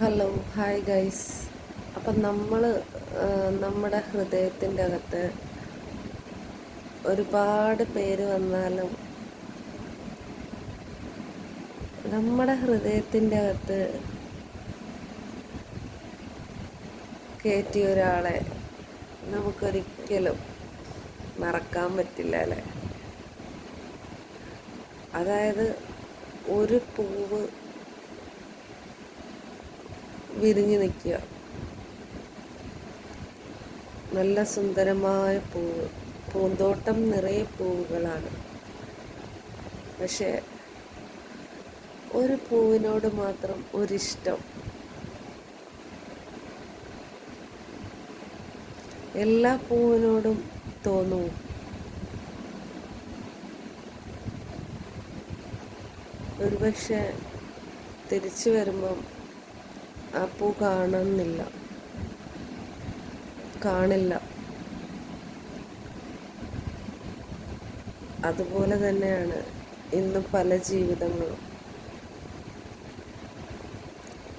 Hello hi guys അപ്പം നമ്മൾ നമ്മുടെ ഹൃദയത്തിന്റെ അകത്ത് ഒരുപാട് പേര് വന്നാലും നമ്മുടെ ഹൃദയത്തിന്റെ അകത്ത് കയറ്റിയ ഒരാളെ നമുക്കൊരിക്കലും മറക്കാൻ പറ്റില്ല അല്ലേ? അതായത് ഒരു പൂവ് വിരിഞ്ഞു നിൽക്കുക. നല്ല സുന്ദരമായ പൂവ്. പൂന്തോട്ടം നിറയെ പൂവുകളാണ്. പക്ഷേ ഒരു പൂവിനോട് മാത്രം ഒരിഷ്ടം. എല്ലാ പൂവിനോടും തോന്നും. ഒരുപക്ഷെ തിരിച്ചു വരുമ്പം ആ പൂ കാണുന്നില്ല. കാണില്ല. അതുപോലെ തന്നെയാണ് ഇന്ന് പല ജീവിതങ്ങളും.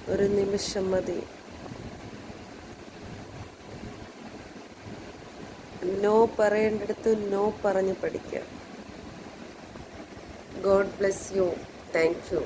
ഒരു നിമിഷം മതി. നോ പറയേണ്ടടുത്ത് നോ പറഞ്ഞ് പഠിക്കുക God bless you. Thank you.